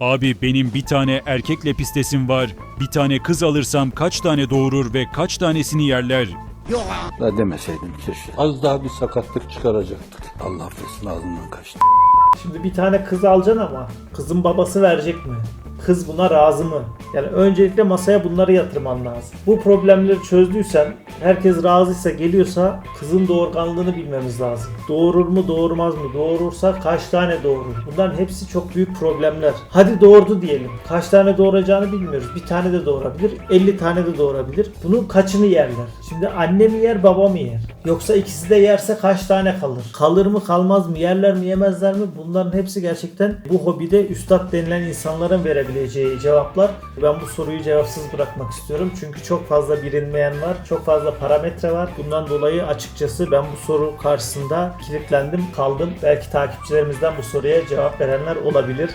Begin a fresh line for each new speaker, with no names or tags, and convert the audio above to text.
Abi benim bir tane erkek lepistesim var. Bir tane kız alırsam kaç tane doğurur ve kaç tanesini yerler?
Da demeseydim keşke. Az daha bir sakatlık çıkaracaktık. Allah affetsin ağzından kaçtı.
Şimdi bir tane kız alacaksın ama kızın babası verecek mi? Kız buna razı mı? Yani öncelikle masaya bunları yatırman lazım. Bu problemleri çözdüysen, herkes razıysa geliyorsa kızın doğurganlığını bilmemiz lazım. Doğurur mu doğurmaz mı? Doğurursa kaç tane doğurur? Bunların hepsi çok büyük problemler. Hadi doğurdu diyelim. Kaç tane doğuracağını bilmiyoruz. Bir tane de doğurabilir, 50 tane de doğurabilir. Bunun kaçını yerler? Şimdi anne mi yer, baba mı yer? Yoksa ikisi de yerse kaç tane kalır? Kalır mı kalmaz mı? Yerler mi yemezler mi? Bunların hepsi gerçekten bu hobide üstad denilen insanların verebileceği cevaplar. Ben bu soruyu cevapsız bırakmak istiyorum. Çünkü çok fazla bilinmeyen var. Çok fazla parametre var. Bundan dolayı açıkçası ben bu soru karşısında kilitlendim, kaldım. Belki takipçilerimizden bu soruya cevap verenler olabilir.